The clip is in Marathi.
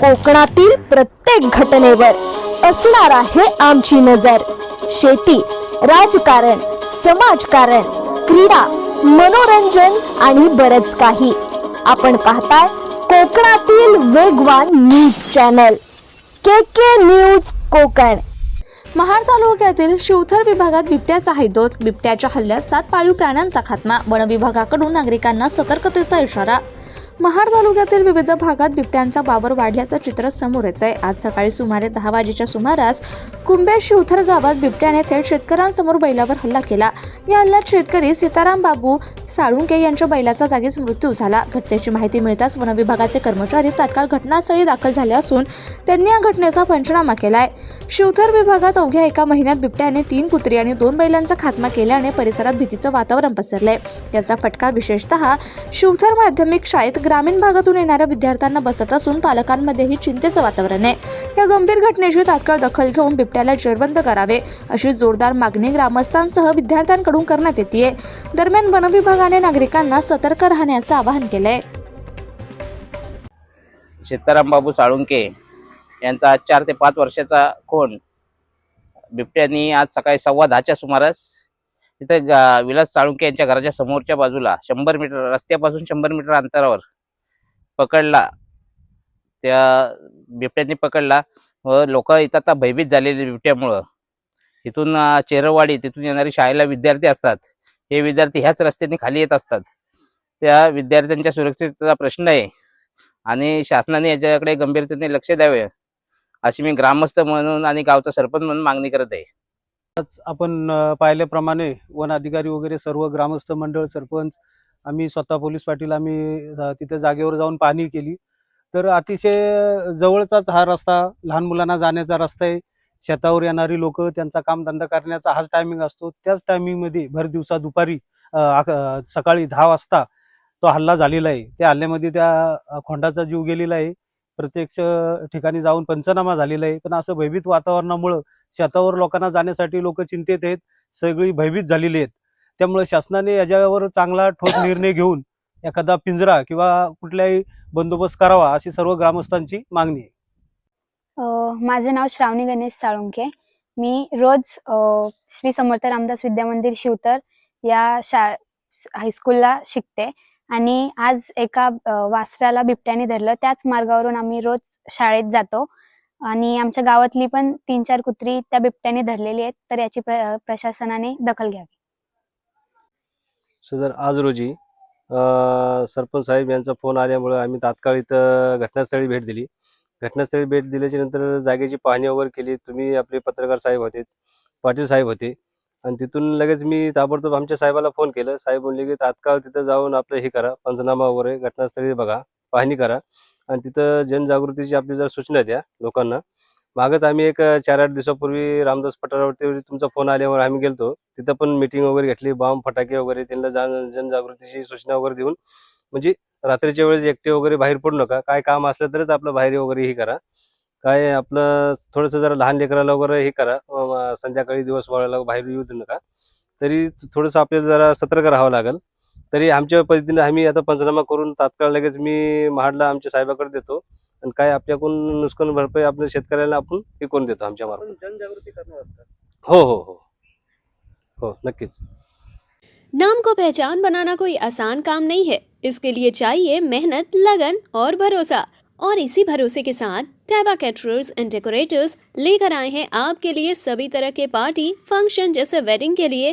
कोकणातील प्रत्येक घटनेवर असणार आहे आमची नजर. शेती राजकारण समाजकारण क्रीडा मनोरंजन आणि बरच काही. आपण पाहताय कोकणातील वेगवान news channel. K K news Konkan. Mahad तालुक्यातील शिवथर विभागात बिबट्याचा हैदोस बिबट्याच्या हल्ल्यात सात पाळीव प्राण्यांचा खात्मा. वन विभागाकडून नागरिकांना सतर्कतेचा इशारा. महाड तालुक्यातील विविध भागात बिबट्यांचा वावर वाढल्याचं चित्र समोर येत आहे आज सकाळी सुमारे दहा वाजेच्या सुमारास कुंभे शिवथर गावात बिबट्याने थेट शेतकऱ्यांसमोर बैलावर हल्ला केला. या हल्ल्यात शेतकरी सीताराम बाबू साळुंके यांच्या बैलाचा जागीच मृत्यू झाला. घटनेची माहिती मिळताच वन विभागाचे कर्मचारी तात्काळ घटनास्थळी दाखल झाले असून त्यांनी या घटनेचा पंचनामा केलाय. शिवथर विभागात अवघ्या एका महिन्यात बिबट्याने तीन कुत्री आणि दोन बैलांचा खात्मा केल्याने परिसरात भीतीचं वातावरण पसरलंय. याचा फटका विशेषतः शिवथर माध्यमिक शाळेत ग्रामीण भागातून येणाऱ्या विद्यार्थ्यांना बसत असून पालकांमध्येही चिंतेचं वातावरण आहे. या गंभीर घटनेची तात्काळ दखल घेऊन बिबट्याला जेरबंद करावे अशी जोरदार मागणी ग्रामस्थांसह विद्यार्थ्यांकडून करण्यात येते दरम्यान वनविभागाने नागरिकांना सतर्क राहण्याचं आवाहन केलंय. सीताराम बाबू साळुंके यांचा चार ते पाच वर्षाचा कोण बिबट्यांनी आज सकाळी सव्वा दहाच्या सुमारास तिथे विलास साळुंके यांच्या घराच्या समोरच्या बाजूला शंभर मीटर रस्त्यापासून शंभर मीटर अंतरावर पकडला. त्या बिबट्यांनी पकडला व लोक इथं आता भयभीत झालेले बिबट्यामुळं. इथून चेरवाडी तिथून येणारे शाळेला विद्यार्थी असतात. हे विद्यार्थी ह्याच रस्त्याने खाली येत असतात. त्या विद्यार्थ्यांच्या सुरक्षेचा प्रश्न आहे. आणि शासनाने याच्याकडे गंभीरतेने लक्ष द्यावे अशी मी ग्रामस्थ म्हणून आणि गावचा सरपंच म्हणून मागणी करत आहे. आपण पाहिल्याप्रमाणे वन अधिकारी वगैरे सर्व ग्रामस्थ मंडळ सरपंच आम्ही स्वतः पोलीस पाटील आम्ही तिथे जागेवर जाऊन पाहणी केली. तर अतिशय जवळचाच हा रस्ता लहान मुलांना जाण्याचा रस्ता आहे. शेतावर येणारी लोक त्यांचा कामधंदा करण्याचा हाच टायमिंग असतो. त्याच टायमिंगमध्ये भर दिवसा दुपारी सकाळी दहा वाजता तो हल्ला झालेला आहे. त्या हल्ल्यामध्ये त्या खोंडाचा जीव गेलेला आहे. प्रत्यक्ष ठिकाणी जाऊन पंचनामा झालेला आहे. पण असं भयभीत वातावरणामुळं शेतावर लोकांना जाण्यासाठी लोक चिंतेत आहेत. सगळी भयभीत झालेली आहेत. त्यामुळे शासनाने याच्यावर चांगला ठोस निर्णय घेऊन एखादा पिंजरा किंवा कुठलाही बंदोबस्त करावा अशी सर्व ग्रामस्थांची मागणी आहे. माझे नाव श्रावणी गणेश साळुंके. मी रोज अ, श्री समर्थ रामदास विद्यामंदिर शिवतर या शा हायस्कूलला शिकते आणि आज एका अ, वासराला बिबट्याने धरलं. त्याच मार्गावरून आम्ही रोज शाळेत जातो आणि आमच्या गावातली पण तीन चार कुत्री त्या बिबट्याने धरलेली आहेत तर याची प्र प्रशासनाने दखल घ्यावी. सदर आज रोजी सरपंच साहेब यांचा फोन आल्यामुळे आम्ही तात्काळ इथं घटनास्थळी भेट दिली. घटनास्थळी भेट दिल्याच्या नंतर जागेची पाहणी वगैरे केली. तुम्ही आपले पत्रकार साहेब होते पाटील साहेब होते. आणि तिथून लगेच मी ताबडतोब आमच्या साहेबाला फोन केलं. साहेब म्हणले की तात्काळ तिथं जाऊन आपलं हे करा पंचनामा वगैरे घटनास्थळी बघा पाहणी करा. आणि तिथं जनजागृतीची आपली जर सूचना द्या लोकांना. मागच आम्ही एक चार आठ दिवसापूर्वी रामदास पठारावरती तुमचा फोन आल्यावर आम्ही गेलतो. तिथं पण मीटिंग वगैरे घेतली बॉम्ब फटाके वगैरे त्यांना जनजागृतीची सूचना वगैरे देऊन. म्हणजे रात्रीच्या वेळेस एकटे वगैरे बाहेर पडू नका. काय काम असलं तरच आपलं बाहेर वगैरे हे करा. काय आपलं थोडंसं जरा लहान लेकराला वगैरे हे करा. संध्याकाळी दिवस वळायला बाहेर येऊ नका. तरी थोडंसं आपल्याला जरा सतर्क राहावं लागेल. तरी आमच्या पद्धतीने आम्ही आता पंचनामा करून तात्काळ लगेच मी महाडला आमच्या साहेबाकडे देतो. आणि काय आपल्याकडून नुकसान भरपाई आपल्या शेतकऱ्याला आपण हे करून देतो आमच्या मार्फत. जनजागृती करणार हो हो हो. हो नक्कीच. नाम को पहचान बनाना कोई आसान काम नहीं है। इसके लिए चाहिए मेहनत लगन और भरोसा। और इसी भरोसे के साथ टैबा कैटरर्स एंड डेकोरेटर्स लेकर आए हैं आपके लिए सभी तरह के पार्टी फ़ंक्शन जैसे वेडिंग के लिए।